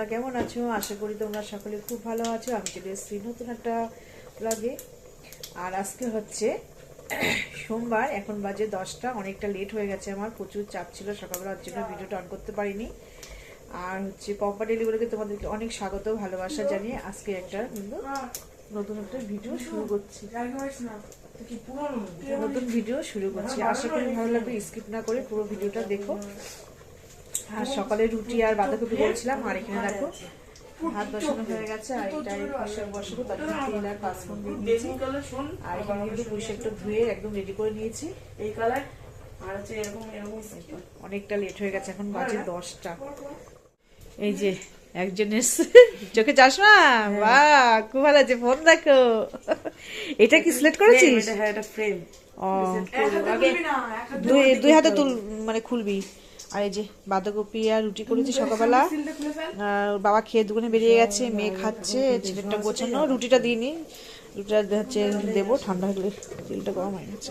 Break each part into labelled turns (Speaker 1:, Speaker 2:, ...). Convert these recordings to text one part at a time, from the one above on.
Speaker 1: তোমরা কেমন আছো? আশা করি তোমরা সকলে খুব ভালো আছো। আমি চলে এসেছি নতুন একটা ব্লগে আর আজকে হচ্ছে সোমবার এখন বাজে দশটা অনেকটা লেট হয়ে গেছে আমার। প্রচুর চাপ ছিল সকালবেলা ওর জন্য ভিডিওটা অন করতে পারিনি। আর হচ্ছে পম্পা ডেলিভারিকে তোমাদেরকে অনেক স্বাগত ভালোবাসা জানিয়ে আজকে একটা কিন্তু নতুন একটা ভিডিও শুরু করছি। নতুন ভিডিও শুরু করছি। আশা করি ভালো লাগবে স্কিপ না করে পুরো ভিডিওটা দেখো। আর সকালে রুটি আর বাঁধাকপি করেছিলাম আর এখানে দেখো ভাত বসানো হয়ে গেছে আর এটা পাশে বসাবো তার জন্য তেল আর পাঁচফোড়ন দিয়ে দিয়েছি। আর এখানে কিন্তু পুঁই শাকটা ধুয়ে একদম রেডি করে নিয়েছি।
Speaker 2: এই কালার আর হচ্ছে এরকম এরকম
Speaker 1: অনেকটা লেট হয়ে গেছে এখন বাজে দশটা। এই যে একজন এসছে চোখে চশমা? বাহ খুব ভালো আছে ফোন দেখো। এটা কি সিলেক্ট করেছিস?
Speaker 2: এটা হ্যাঁ এটা ফ্রেম
Speaker 1: ও। দুই দুই হাতে তুল মানে খুলবি। আর এই যে বাঁধাকপি আর রুটি করেছি সকালবেলা। বাবা খেয়ে দুগুনে বেরিয়ে গেছে মেয়ে খাচ্ছে ছেলেটা গোছানো রুটিটা দিইনি। রুটিটা হচ্ছে দেবো ঠান্ডা হলে তেলটা গরম হয়ে গেছে।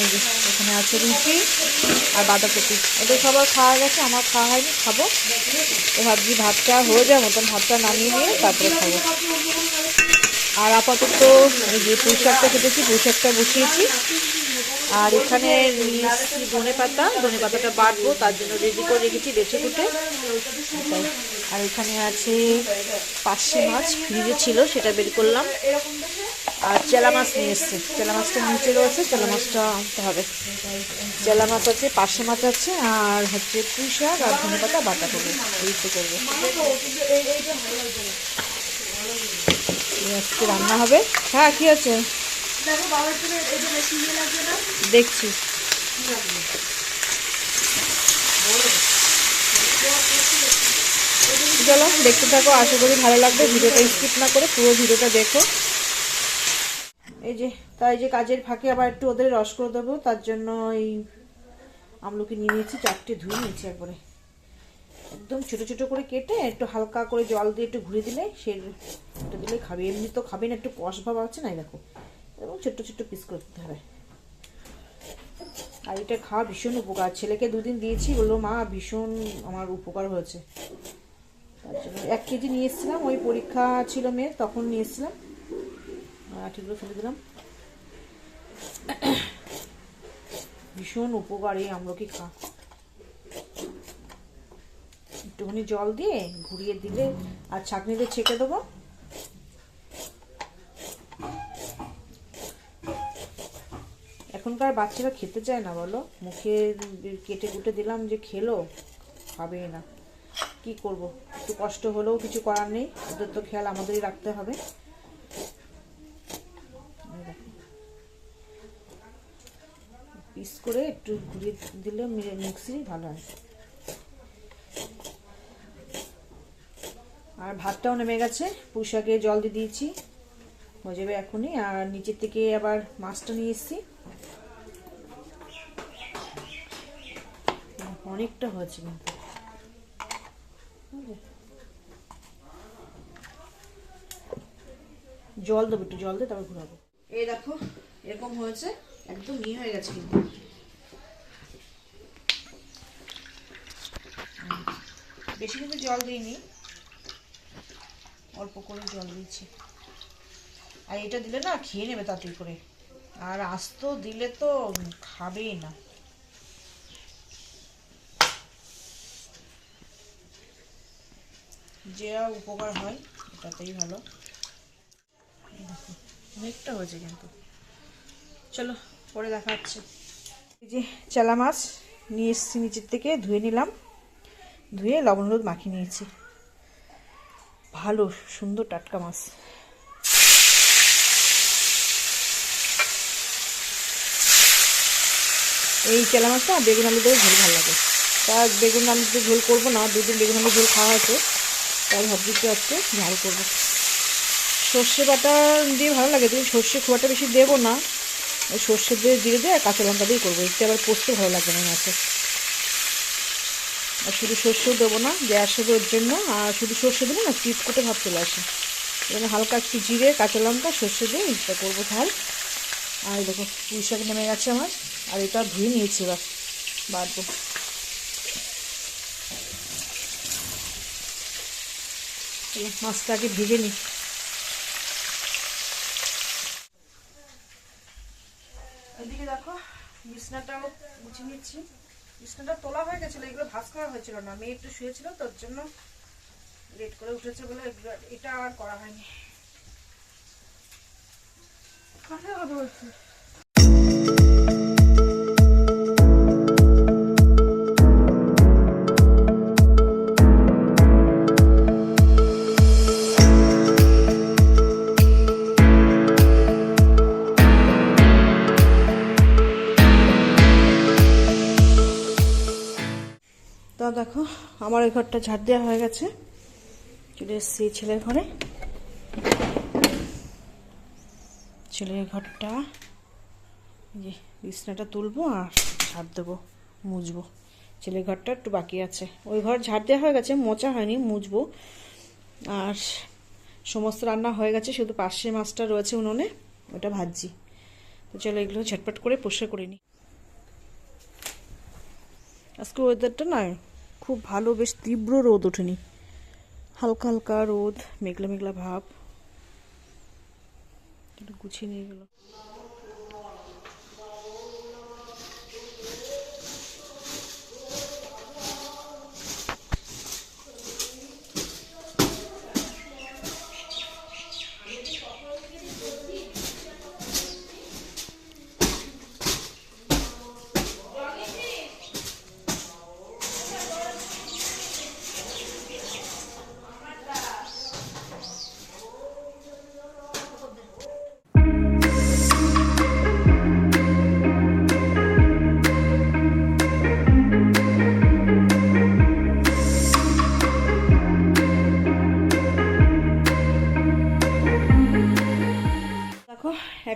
Speaker 1: এখানে আছে রুটি আর বাঁধাকপি। ওদের সবার খাওয়া গেছে, আমার খাওয়া হয়নি, খাব। তো ভাবছি ভাতটা হয়ে যায় মতন ভাতটা নামিয়ে নিয়ে তারপরে খাব। আর আপাতত এই যে পুঁই শাকটা কেটেছি, পুঁই শাকটা বসিয়েছি। আর এখানে ধনে পাতা, ধনে পাতাটা বাটবো, তার জন্য রেডি করে রেখেছি বেছে কুটে। আর এখানে আছে পার্শে মাছ ফ্রিজে ছিল, সেটা বের করলাম। আর চেলা মাছ নিয়ে এসছে। চেলা মাছটা নিচে রয়েছে, চেলা মাছটা আনতে হবে। চেলা মাছ আছে, পার্শে মাছ আছে, আর হচ্ছে পুঁই শাক আর ধনে পাতা, বাটা করব। এই তো করব আজকে রান্না হবে। হ্যাঁ কি আছে? দেখছি। চলো, দেখতে থাকো, আশা করি ভালো লাগবে। ভিডিওটা স্কিপ না করে পুরো ভিডিওটা দেখো। এই যে, তাই যে কাজের ফাঁকে আবার একটু ওদের রস করে দেবো, তার জন্য এই আমলকি নিয়ে নিয়েছি, চারটে ধুয়ে নিয়েছি একবারে। একদম ছোট ছোট করে কেটে একটু হালকা করে জল দিয়ে একটু ঘুরে দিলে সে একটু দিলে খাবে। এমনি তো খাবে না, একটু কষ ভাব আছে না দেখো। এবং ছোট্ট ছোট্ট পিস করে দিতে হবে। আর এটা খাওয়া ভীষণ উপকার। ছেলেকে দুদিন দিয়েছি, বলল, মা, ভীষণ আমার উপকার হয়েছে। তার জন্য এক কেজি নিয়ে এসেছিলাম, ওই পরীক্ষা ছিল মেয়ের, তখন নিয়ে এসেছিলাম। আঠিগুলো ফেলে দিলাম। ভীষণ উপকার আমলকি খা একটুখানি জল দিয়ে ঘুরিয়ে দিলে আর ছাঁকনিতে ছেঁকে দেবো। এখনকার বাচ্চারা খেতে চায় না বলো। মুখে কেটে কুটে দিলাম যে খেলো, খাবেই না। কি করব? একটু কষ্ট হলেও কিছু করার নেই। ওদের তো খেয়াল আমাদেরই রাখতে হবে এই দেখো। পিস করে একটু ঘুরিয়ে দিলে মিক্সি ভালো হয়। আর ভাতটাও নেমে গেছে পুঁশাকে জল দিয়ে দিয়েছি, হয়ে যাবে এখনই। আর নিচের থেকে আবার মাছটা নিয়ে এসেছি। অনেকটা হয়েছে কিন্তু। জল দেবো একটু, জল দিয়ে তারপর ঘুরাবো। এই দেখো, এরকম হয়েছে। একদম ইয়ে হয়ে গেছে কিন্তু। বেশি কিন্তু জল দিইনি, অল্প করে জল দিয়েছি। আর এটা দিলে না খেয়ে নেবে তাড়াতাড়ি করে। আর আস্ত দিলে তো খাবেই না। যে উপকার হয়, এটাতেই ভালো। অনেকটা হয়েছে কিন্তু। চলো। পরে দেখা এই যে চেলা মাছ নিয়ে এসেছি নিচের থেকে, ধুয়ে নিলাম। ধুয়ে লবণ হলুদ মাখিয়ে নিয়েছি। ভালো, সুন্দর টাটকা মাছ। এই চেলা মাছটা বেগুন আলু দিয়ে ঝোল ভালো লাগে। তা বেগুন আলু দিয়ে ঝোল করব না, দুদিন বেগুন আলু ঝোল খাওয়া হয়েছে। তাই ভাবছি একটু আজকে ঝাল করব। সর্ষে বাটা দিয়ে ভালো লাগে তুমি সর্ষে খুব একটা বেশি দেবো না। সর্ষে দিয়ে জিরে দিয়ে আর কাঁচা লঙ্কা দিয়ে করব। এতে আবার পোস্ত ভালো লাগবে না মাছে। আর শুধু সর্ষেও দেবো না গ্যাস হবে ওর জন্য। আর শুধু সর্ষে দেবো না চিট কোটে ভাব চলে আসে। এখানে হালকা একটু জিরে, কাঁচা লঙ্কা, সর্ষে দিয়ে এটা করব ঝাল। আর দেখো, পুঁই শাক নেমে গেছে আমার। আর এটা ধুয়ে নিয়েছি এবার, বাড়বো। এই মাছটা আগে ভেজে নিই এদিকে দেখো বিছনাটাও গুছিয়ে নিচ্ছি। বিছনাটা তোলা হয়ে গেছিল, এগুলো ভাজ করা হয়েছিল না। মেয়ে একটু শুয়েছিল, তোর জন্য লেট করে উঠেছে বলে এটা আর করা হয়নি। কথা কথা বলছি দেখো, আমার ওই ঘরটা ঝাড় দেওয়া হয়ে গেছে। চলে এসেছি ছেলের ঘরে। ছেলের ঘরটা যে বিছনাটা তুলবো আর ঝাড় দেবো, মুছবো। ছেলের ঘরটা একটু বাকি আছে। ওই ঘর ঝাড় দেওয়া হয়ে গেছে মোচা হয়নি, মুছবো। আর সমস্ত রান্না হয়ে গেছে, শুধু পার্শে মাছটা রয়েছে উনুনে, ওটা ভাজছি। তো চলো এগুলো ঝটপট করে পরিষ্কার করে নিই। আজকে ওয়েদারটা না খুব ভালো, বেশ তীব্র রোদ ওঠেনি। হালকা হালকা রোদ, মেঘলা মেঘলা ভাব। গুছিয়ে নিয়ে গেল।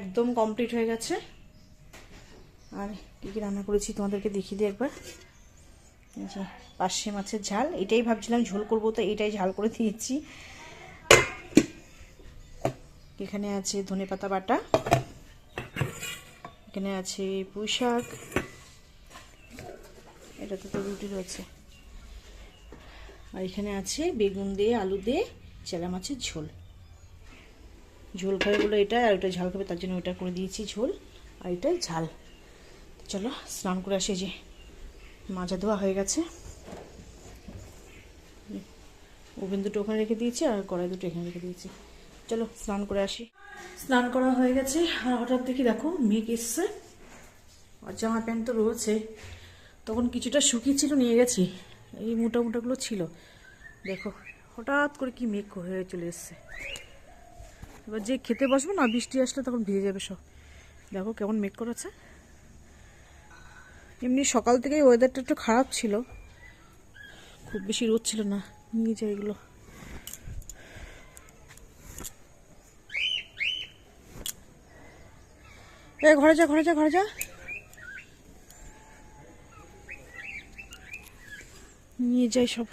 Speaker 1: একদম কমপ্লিট হয়ে গেছে। আর কী কী রান্না করেছি তোমাদেরকে দেখিয়ে দিই একবার। পার্শে মাছের ঝাল, এটাই ভাবছিলাম ঝোল করব, তো এটাই ঝাল করে দিয়েছি। এখানে আছে ধনেপাতা বাটা, এখানে আছে পুঁই শাক, এটাতে তো রুটি রয়েছে। আর এখানে আছে বেগুন দিয়ে, আলু দিয়ে চেলা মাছের ঝোল। ঝোল খাবে বলে এটা, আর ওটা ঝাল খাবে, তার জন্য ওটা করে দিয়েছি ঝোল, আর এটা ঝাল। চলো, স্নান করে আসি যে মাজা ধোয়া হয়ে গেছে। ওভেন দুটো ওখানে রেখে দিয়েছি, আর কড়াই দুটো এখানে রেখে দিয়েছি। চলো, স্নান করে আসি। স্নান করা হয়ে গেছে, আর হঠাৎ দেখি, দেখো, মেঘ এসছে। আর জামা প্যান্ট তো রয়েছে। তখন কিছুটা শুকিয়ে ছিল, নিয়ে গেছি। এই মোটা মোটাগুলো ছিল। দেখো, হঠাৎ করে কি মেঘ হয়ে চলে এসছে। এবার যে খেতে বসবো না, বৃষ্টি আসলে তখন ভিজে যাবে সব। দেখো কেমন মেক করেছে। এমনি সকাল থেকেই ওয়েদারটা একটু খারাপ ছিল। খুব বেশি রোদ ছিল না নিয়ে যাই এগুলো। এ, ঘরে যা ঘরে যা ঘরে যা। নিয়ে যাই সব।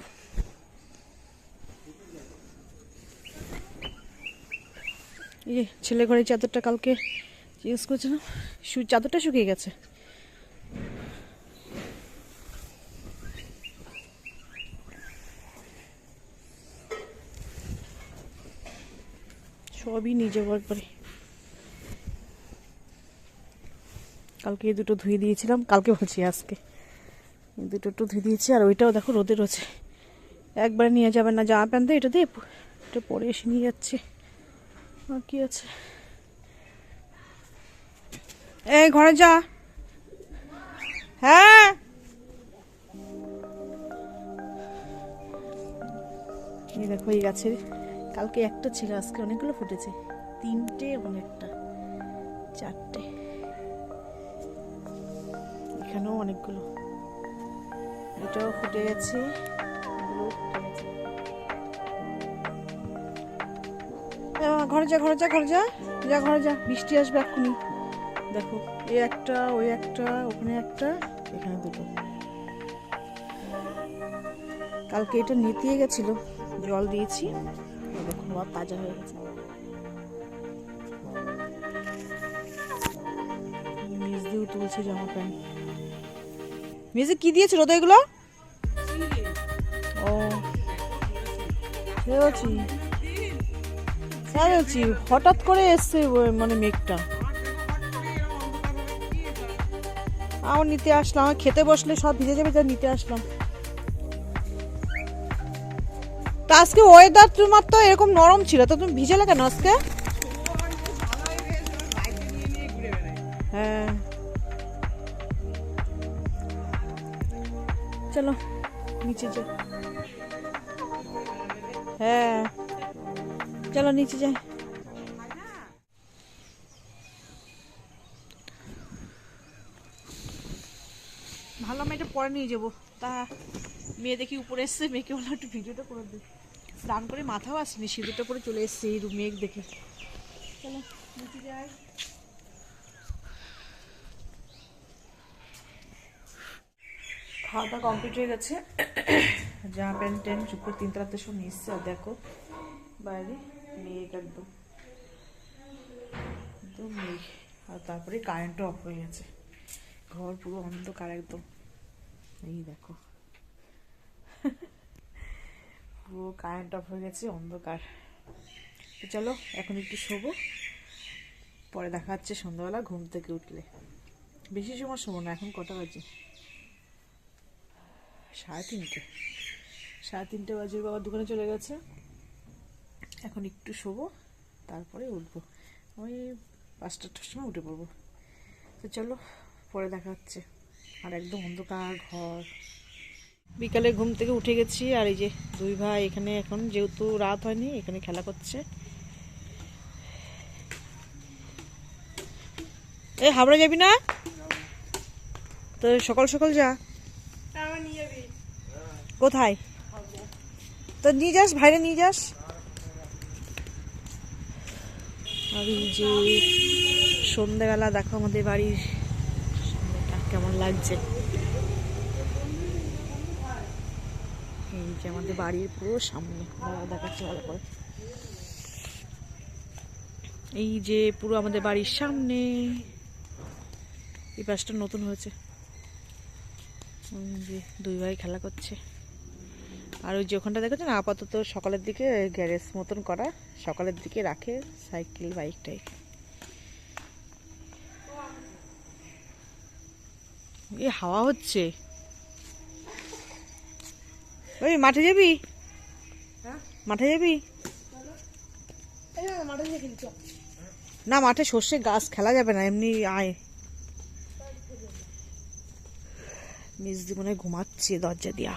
Speaker 1: ছেলে ঘরের চাদরটা কালকে চেঞ্জ করেছিলাম চাদরটা শুকিয়ে গেছে। সবই নিয়ে যাব একবারে কালকে এই দুটো ধুয়ে দিয়েছিলাম, কালকে বলছি আজকে। এই দুটো একটু ধুয়ে দিয়েছি, আর ওইটাও দেখো রোদে রয়েছে একবারে নিয়ে যাবেন না, জামা প্যান্ট দিয়ে এটা দিয়ে এটা পরে এসে নিয়ে যাচ্ছি। কি আছে? এই ঘরে যা। হ্যাঁ? এই দেখো এই গাছের, কালকে একটা ছিল, আজকে অনেকগুলো ফুটেছে। তিনটে এবং একটা। চারটে। এখানেও অনেকগুলো। এটাও ফুটে গেছে। ঘরে যা ঘরে যা ঘরে যা। যা ঘরে যা। বৃষ্টি আসবে এক্ষুনি। দেখো এই একটা ওই একটা ওখানে একটা এখানে দুটো। কালকে এটা নিতে গেছিল। জল দিয়েছি। দেখুন আবার তাজা হয়ে গেছে। মিস দিয়েও তুলছে জামা প্যান্ট। মিসে কি দিয়েছিল তো এগুলো? ও বুঝেছি হ্যাঁ বলছি হঠাৎ করে এসছে মানে মেঘটা। আমার নিতে আসলাম আমার খেতে বসলে সব ভিজে যাবে, যা নিতে আসলাম। তা আজকে ওয়েদার তোমার তো এরকম নরম ছিল, তো তুমি ভিজে কেন আজকে? হ্যাঁ। চলো, নিচে যাই হ্যাঁ। চলো নিচে যাই। ভালো আমি এটা পরে নিয়ে যাব। তা মেয়ে দেখি উপরে এসছে, মেয়েকে বললাম একটু ভিডিওটা করে দিই স্নান করে মাথাও আসেনি, সিঁদুরটা পরে চলে এসছে এই মেঘ দেখে। চলো, নিচে যাই। খাওয়া দাওয়া কমপ্লিট হয়ে গেছে। জামা প্যান্ট ট্যান্ট চুপ করে তিনতলাতে সব নিয়ে এসছে দেখো বাইরে। মেঘ একদম। একদম মেঘ। আর তারপরে কারেন্টও অফ হয়ে গেছে। ঘর পুরো অন্ধকার একদম। এই দেখো। পুরো কারেন্ট অফ হয়ে গেছে, অন্ধকার। তো চলো, এখন একটু শোবো। পরে দেখা যাচ্ছে সন্ধ্যাবেলা ঘুম থেকে উঠলে। বেশি সময় শোবো না, এখন কটা বাজে? সাড়ে তিনটে। সাড়ে তিনটে বাজে, বাবা দোকানে চলে গেছে। এখন একটু শোবো তারপরে উঠবো। ওই পাঁচটার সময় উঠে পড়ব। তো চলো পরে দেখা হচ্ছে। আর একদম অন্ধকার ঘর। বিকালে ঘুম থেকে উঠে গেছি আর এই যে দুই ভাই এখানে এখন যেহেতু রাত হয়নি এখানে খেলা করছে। এই হাবড়া যাবি না? তো সকাল সকাল যা। কোথায়? তো নিয়ে যাস ভাইরে নিয়ে যাস। এই যে সন্ধ্যাবেলা দেখো আমাদের বাড়ির কেমন লাগছে। এই যে আমাদের বাড়ির পুরো সামনে। দেখাচ্ছে ভালো করে। এই যে পুরো আমাদের বাড়ির সামনে। এই পাশটা নতুন হয়েছে। যে দুই ভাই খেলা করছে। আর ওই যে ওখানটা দেখেছেন? আপাতত সকালের দিকে গ্যারেজ মতন করা। সকালের দিকে রাখে সাইকেল বাইক টাইক। এ হাওয়া হচ্ছে। ওই মাঠে যাবি? মাঠে যাবি? না মাঠে সর্ষে গাছ খেলা যাবে না এমনি আয়। মনে হয় ঘুমাচ্ছে দরজা দিয়া।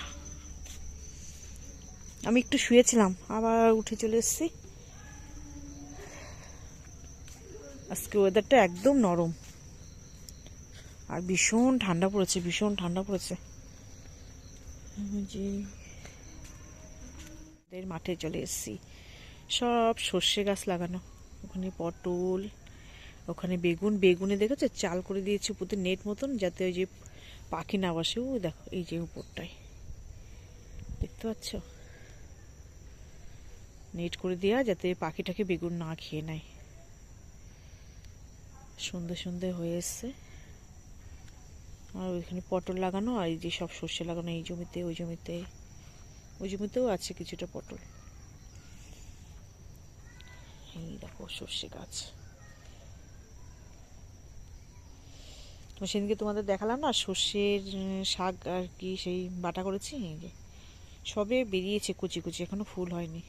Speaker 1: আমি একটু শুয়েছিলাম আবার উঠে চলে এসেছি। আজকে ওয়েদারটা একদম নরম। আর ভীষণ ঠান্ডা পড়েছে ভীষণ ঠান্ডা পড়েছে। মাঠে চলে এসেছি। সব সর্ষে গাছ লাগানো। ওখানে পটল ওখানে বেগুন বেগুনে দেখেছ? চাল করে দিয়েছে উপরে নেট মতন যাতে ওই যে পাখি না বসে। ও দেখো এই যে উপরটায়। দেখতে পাচ্ছ? নেট করে দেওয়া যাতে পাখিটাকে বেগুন না খেয়ে নেয়। সন্ধে সুন্দর হয়ে এসছে। আর ওইখানে পটল লাগানো, আর এই যে সব সর্ষে লাগানো, এই জমিতে, ওই জমিতে, ওই জমিতেও আছে কিছুটা পটল। এই দেখো সর্ষে গাছ। সেদিনকে তোমাদের দেখালাম না, সর্ষের শাক আর কি সেই বাটা করেছি সবে বেরিয়েছে কুচি কুচি, এখনও ফুল হয়নি।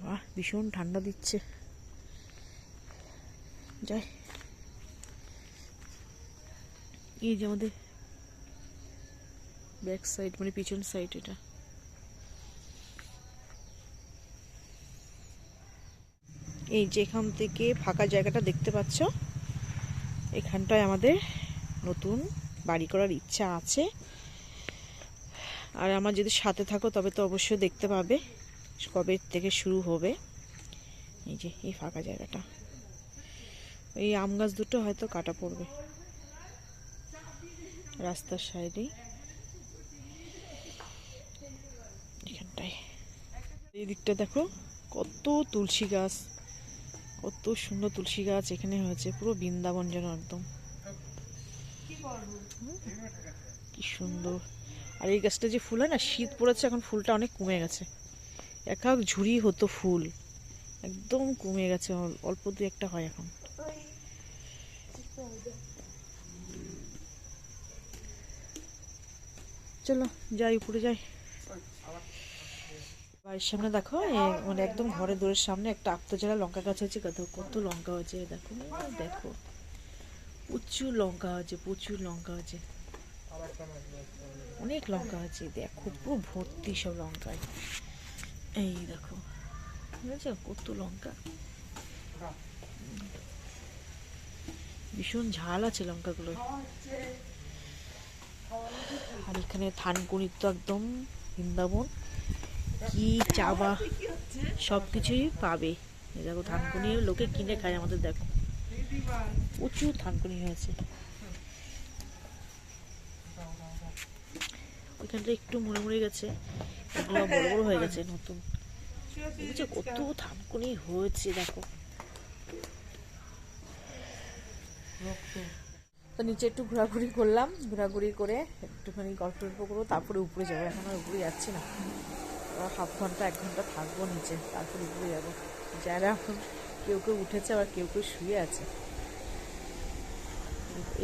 Speaker 1: বাবা ভীষণ ঠান্ডা দিচ্ছে। যাই। এই যে আমাদের ব্যাক সাইড মানে পিছন সাইড এটা। এই যে এখান থেকে ফাঁকা জায়গাটা দেখতে পাচ্ছ? এখানটায় আমাদের নতুন বাড়ি করার ইচ্ছা আছে। আর আমার যদি সাথে থাকো, তবে তো অবশ্যই দেখতে পাবে। কবে থেকে শুরু হবে? এই যে, এই ফাঁকা জায়গাটা। এই আম গাছ দুটো হয়তো কাটা পড়বে। রাস্তার সাইডেই। এখানটায়। এই দিকটা দেখো, কত তুলসী গাছ। কত সুন্দর তুলসী গাছ এখানে হয়েছে। পুরো বৃন্দাবন যেন একদম। কি সুন্দর। আর এই গাছটা যে ফুল হয় না, শীত পড়েছে, এখন ফুলটা অনেক কমে গেছে। এক এক ঝুড়ি হতো ফুল। একদম কমে গেছে, অল- অল্প দু একটা হয় এখন। চলো, যাই, উপরে যাই। বাড়ির সামনে দেখো মানে একদম ঘরের দূরের সামনে একটা আত্মজেলা লঙ্কা গাছ হয়েছে, কত কত লঙ্কা হয়েছে, দেখো দেখো। প্রচুর লঙ্কা হয়েছে, প্রচুর লঙ্কা হয়েছে। অনেক লঙ্কা আছে দেখো, পুরো ভর্তি সব লঙ্কায়। এই দেখো। বুঝেছ কত লঙ্কা। ভীষণ ঝাল আছে লঙ্কাগুলো আর এখানে থানকুনির তো একদম বৃন্দাবন। কি চাবা। সব কিছুই পাবে দেখো, থানকুনি লোকে কিনে খায় আমাদের, দেখো। প্রচুর থানকুনি হয়েছে। ওইখানটা একটু মরে মরে গেছে। এগুলো বড় বড় হয়ে গেছে নতুন। বুঝছ কত থানকুনি হয়েছে দেখো। তো নিচে একটু ঘোরাঘুরি করলাম ঘোরাঘুরি করে একটুখানি গল্প টল্প করব তারপরে উপরে যাব। এখন আর উপরে যাচ্ছি না। হাফ ঘণ্টা এক ঘণ্টা থাকব নিচে তারপরে উপরে যাব। যারা এখন কেউ কেউ উঠেছে আবার কেউ কেউ শুয়ে আছে।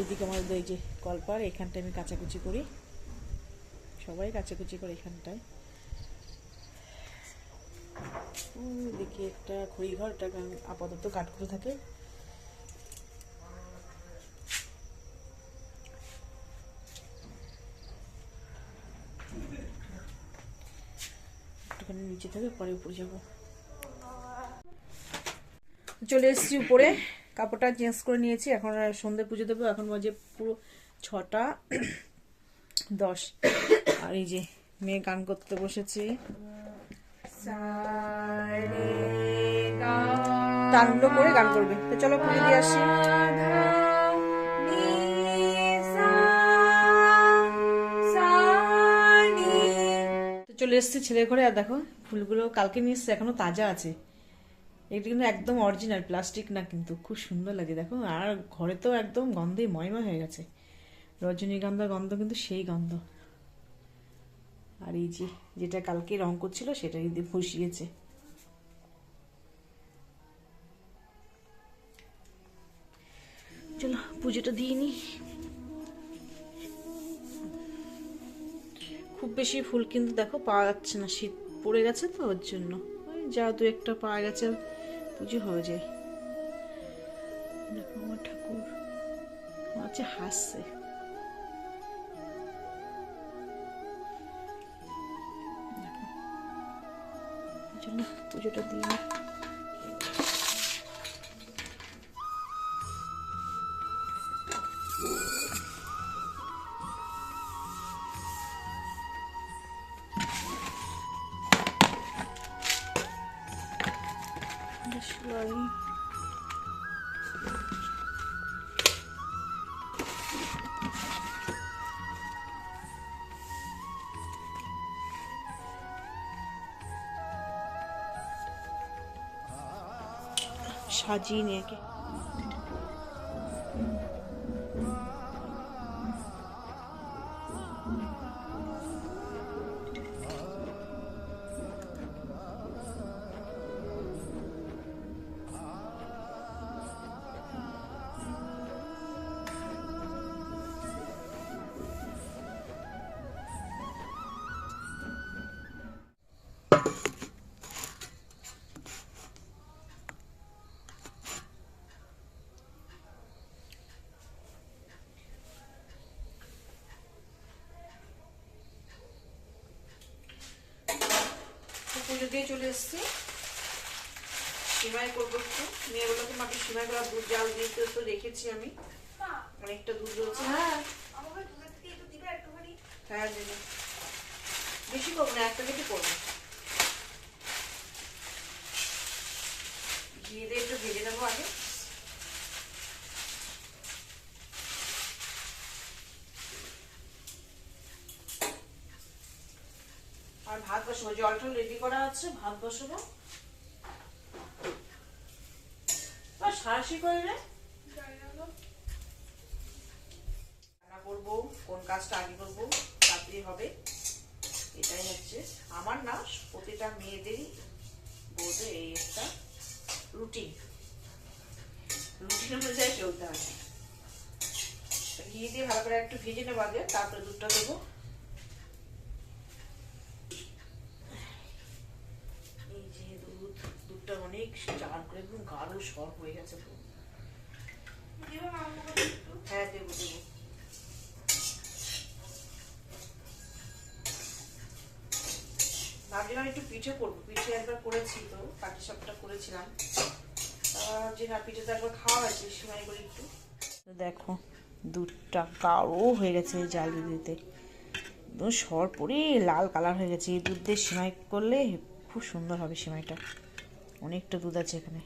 Speaker 1: এদিকে আমাদের এই যে কলপার এখানটায় আমি কাচাকুচি করি। সবাই কাচাকুচি করে এখানটায়। দেখি একটা খড়ি ঘর এটা আপাতত কাঠ করে থাকে। নিচে থেকে পরে উপরে যাব। চলে এসেছি উপরে, কাপড়টা চেঞ্জ করে নিয়েছি, এখন সন্ধে পুজো দেবো, এখন বাজে পুরো ছটা, দশ। আর এই যে মেয়ে গান করতে বসেছে। তানগুলো করে গান করবে। তো চলো, পুজো দিয়ে আসি। চলে এসেছি ছেলের ঘরে, আর দেখো, ফুলগুলো কালকে নিয়ে এসছে, এখনও তাজা আছে। এটা কিন্তু একদম অরিজিনাল প্লাস্টিক না কিন্তু, খুব সুন্দর লাগে, দেখো। আর ঘরে তো একদম গন্ধে ময়ময় হয়ে গেছে। রজনীগন্ধার গন্ধ কিন্তু সেই গন্ধ। আর এই যে, যেটা কালকে রং করছিল সেটাই দিয়ে ফুসিয়েছে। চলো, পুজোটা দিয়ে নি। খুব বেশি ফুল কিন্তু দেখো পাওয়া যাচ্ছে না, শীত পড়ে গেছে তো ওর জন্য। ওই যা দু একটা পাওয়া গেছে পুজো হয়ে যায়। দেখো আমার ঠাকুর হচ্ছে হাসছে। জন্য পুজোটা দিয়ে নিই। সেলাই সাজিয়ে নিয়ে দিয়ে চলে এসেছি। সিমাই করব একটু। মেয়েগুলোকে মাকে সিমাই করা দুধ জাল দিয়ে তো রেখেছি আমি। অনেকটা দুধ রয়েছে। হ্যাঁ হ্যাঁ বেশি করব না একটা প্যাকেটই করব ঘি দিয়ে একটু ভেজে নেব আগে আর ভাত বসাবো জল টল রেডি করা আছে ভাত বসাবো সাহসী করে রে। করব কোন কাজটা আগে করব তাড়াতাড়ি হবে। এটাই হচ্ছে। আমার না, প্রতিটা মেয়েদেরই বোধে এই একটা রুটিন রুটিন অনুযায়ী চলতে হবে ঘি দিয়ে ভালো করে একটু ভেজে নেব আগে তারপরে দুধটা দেবো এই যে দুধ দুধটা অনেক একদম গাঢ় সর হয়ে গেছে পুরো হ্যাঁ দেবো দেবো। ভাবছিলাম একটু পিঠে করব। পিঠে একবার করেছি তো কাঠি সাপটা করেছিলাম। যে না পিঠে তো একবার খাওয়া হয়েছে সিমাই করে একটু। দেখো দুধটা গাঢ় হয়ে গেছে জাল দিতে। একদম সর পরে লাল কালার হয়ে গেছে। এই দুধ দিয়ে সিমাই করলে খুব সুন্দর হবে সিমাইটা। অনেকটা দুধ আছে এখানে।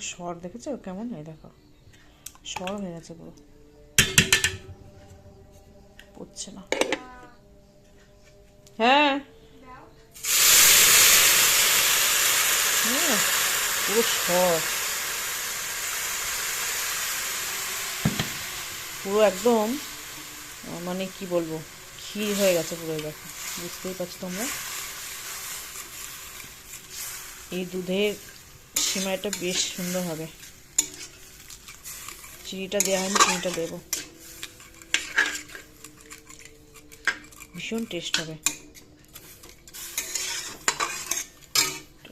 Speaker 1: সর দেখেছ? কেমন? হয় দেখো। সর হয়ে গেছে পুরো। পড়ছে না। হ্যাঁ। হ্যাঁ, পুরো সর। পুরো একদম মানে কি বলব ক্ষীর হয়ে গেছে পুরো দেখো। বুঝতেই পারছ তোমরা? এই দুধের সিমাইটা বেশ সুন্দর হবে। চিনিটা দেওয়া হয়নি, চিনিটা দেবো। ভীষণ টেস্ট হবে।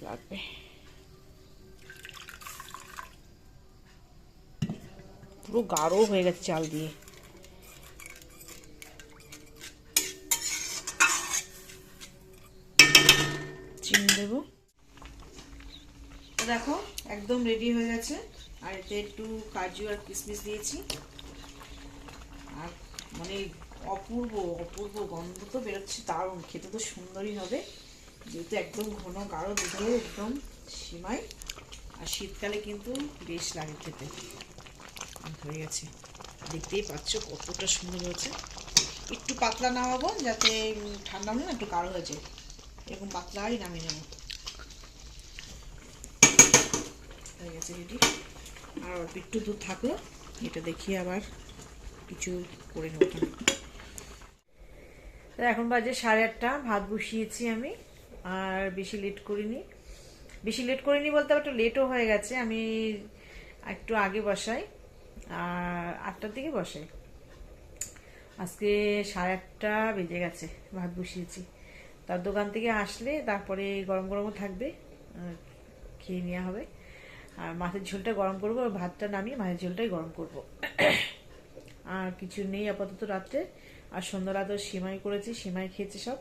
Speaker 1: লাগবে। পুরো গাঢ় হয়ে গেছে চাল দিয়ে। চিনি দেবো। দেখো, একদম রেডি হয়ে গেছে। আর এতে একটু কাজু আর কিশমিশ দিয়েছি। আর মানে অপূর্ব অপূর্ব গন্ধ তো বেরোচ্ছে দারুণ। খেতে তো সুন্দরই হবে। যেহেতু একদম ঘন গাঢ় দুধের একদম সীমায় আর শীতকালে কিন্তু বেশ লাগে খেতে। হয়ে গেছে। দেখতেই পাচ্ছ কতটা সুন্দর হয়েছে। একটু পাতলা নামাবো যাতে ঠান্ডা হলে না একটু গাঢ় হয়ে যায়। এরকম পাতলাই নামিয়ে নেব হয়ে গেছে রেডি। আর অল্প একটু দুধ থাকল, এটা দেখিয়ে আবার কিছু করে নেব এখন বাজে সাড়ে আটটা, ভাত বসিয়েছি আমি, আর বেশি লেট করিনি। বেশি লেট করিনি বলতে একটু লেটও হয়ে গেছে, আমি একটু আগে বসাই, আর আটটার দিকে বসাই। আজকে সাড়ে আটটা বেজে গেছে, ভাত বসিয়েছি। তার দোকান থেকে আসলে তারপরে গরম গরমও থাকবে খেয়ে নেওয়া হবে। আর মাছের ঝোলটা গরম করব আর ভাতটা নামিয়ে মাছের ঝোলটাই গরম করব। আর কিছু নেই আপাতত রাত্রে। আর সন্ধ্যা তো সিমাই করেছি, সিমাই খেয়েছে সব।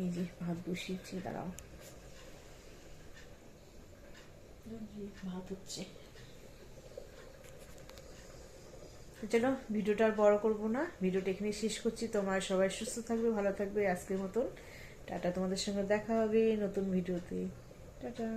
Speaker 1: এই যে ভাত বসিয়েছি, দাঁড়াও। ভাত হচ্ছে চলো, ভিডিওটা আর বড় করব না। ভিডিওটা এখানে শেষ করছি। তোমরা সবাই সুস্থ থাকবে, ভালো থাকবে আজকের মতন। টাটা, তোমাদের সঙ্গে দেখা হবে নতুন ভিডিওতে। টাটা।